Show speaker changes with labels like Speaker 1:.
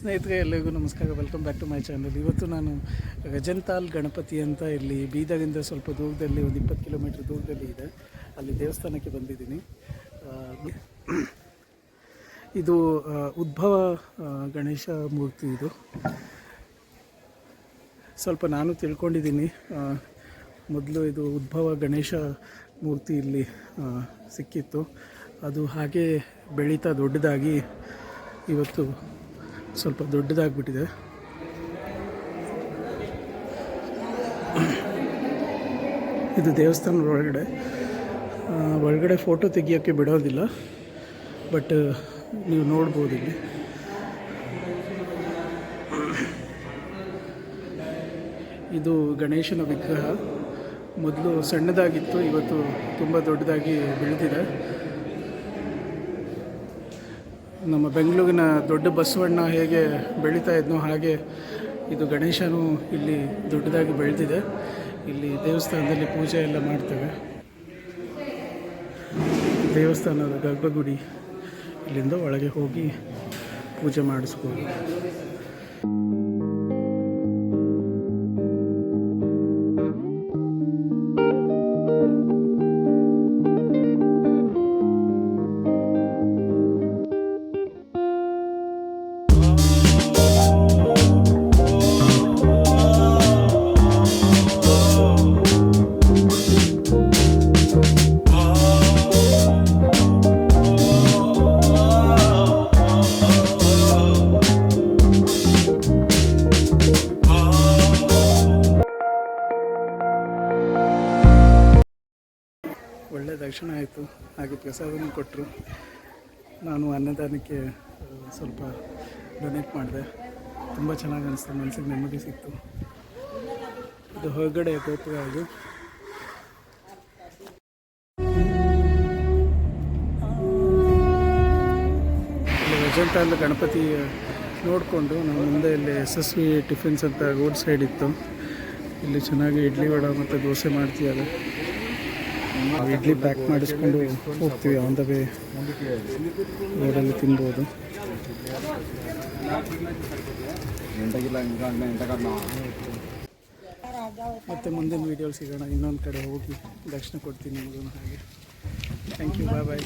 Speaker 1: ಸ್ನೇಹಿತರೆ ಎಲ್ಲರಿಗೂ ನಮಸ್ಕಾರ. Welcome back to my channel ಇವತ್ತು ನಾನು ರಜಂತಾಲ್ ಗಣಪತಿ ಅಂತ ಇಲ್ಲಿ ಬೀದರಿಂದ ಸ್ವಲ್ಪ ದೂರದಲ್ಲಿ ಒಂದು ಇಪ್ಪತ್ತು ಕಿಲೋಮೀಟ್ರ್ ದೂರದಲ್ಲಿ ಇದೆ. ಅಲ್ಲಿ ದೇವಸ್ಥಾನಕ್ಕೆ ಬಂದಿದ್ದೀನಿ. ಇದು ಉದ್ಭವ ಗಣೇಶ ಮೂರ್ತಿ ಇದು. ಸ್ವಲ್ಪ ನಾನು ತಿಳ್ಕೊಂಡಿದ್ದೀನಿ. ಮೊದಲು ಇದು ಉದ್ಭವ ಗಣೇಶ ಮೂರ್ತಿ ಇಲ್ಲಿ ಸಿಕ್ಕಿತ್ತು. ಅದು ಹಾಗೆ ಬೆಳೀತಾ ದೊಡ್ಡದಾಗಿ ಇವತ್ತು ಸ್ವಲ್ಪ ದೊಡ್ಡದಾಗ್ಬಿಟ್ಟಿದೆ. ಇದು ದೇವಸ್ಥಾನದ ಒಳಗಡೆ. ಒಳಗಡೆ ಫೋಟೋ ತೆಗಿಯೋಕ್ಕೆ ಬಿಡೋದಿಲ್ಲ. ಬಟ್, ನೀವು ನೋಡ್ಬೋದು ಇಲ್ಲಿ. ಇದು ಗಣೇಶನ ವಿಗ್ರಹ. ಮೊದಲು ಸಣ್ಣದಾಗಿತ್ತು, ಇವತ್ತು ತುಂಬ ದೊಡ್ಡದಾಗಿ ಬೆಳೆದಿದೆ. ನಮ್ಮ ಬೆಂಗಳೂರಿನ ದೊಡ್ಡ ಬಸವಣ್ಣ ಹೇಗೆ ಬೆಳೀತಾ ಇದ್ನೋ ಹಾಗೆ ಇದು ಗಣೇಶನು ಇಲ್ಲಿ ದೊಡ್ಡದಾಗಿ ಬೆಳೆದಿದೆ. ಇಲ್ಲಿ ದೇವಸ್ಥಾನದಲ್ಲಿ ಪೂಜೆ ಎಲ್ಲ ಮಾಡ್ತೇವೆ. ದೇವಸ್ಥಾನದ ಗರ್ಭಗುಡಿ ಇಲ್ಲಿಂದ ಒಳಗೆ ಹೋಗಿ ಪೂಜೆ ಮಾಡಿಸ್ಬೋದು. ಒಳ್ಳೆಯ ದರ್ಶನ ಆಯಿತು. ಹಾಗೆ ಪ್ರಸಾದನೂ ಕೊಟ್ಟರು ನಾನು ಅನ್ನದಾನಕ್ಕೆ ಸ್ವಲ್ಪ ಡೊನೇಟ್ ಮಾಡಿದೆ. ತುಂಬ ಚೆನ್ನಾಗಿ ಅನಿಸ್ತು. ಮನಸ್ಸಿಗೆ ನೆಮ್ಮದಿ ಸಿಕ್ತು. ಇದು ಹೊರಗಡೆ ಗೋಪುರ ಇದು. ಅಜಂತಾಲ್ ಗಣಪತಿ ನೋಡಿಕೊಂಡು ನಾವು ಮುಂದೆ ಇಲ್ಲಿ ಎಸ್ ಎಸ್ ವಿ ಟಿಫಿನ್ಸ್ ಅಂತ ರೋಡ್ ಸೈಡ್ ಇತ್ತು. ಇಲ್ಲಿ ಚೆನ್ನಾಗಿ ಇಡ್ಲಿ ವಡ ಮತ್ತು ದೋಸೆ ಮಾಡ್ತೀವಿ ನಾವು ಇಡ್ಲಿ ಪ್ಯಾಕ್ ಮಾಡಿಸ್ಕೊಂಡು ಹೋಗ್ತೀವಿ ಆನ್ ದ ವೇ ರೋಡಲ್ಲಿ ತಿನ್ಬೋದು. ಮತ್ತೆ ಮುಂದಿನ ವೀಡಿಯೋ ಸಿಗೋಣ. ಇನ್ನೊಂದು ಕಡೆ ಹೋಗಿ ದರ್ಶನ ಕೊಡ್ತೀನಿ ನಿಮಗೆ ಹಾಗೆ. Thank you bye bye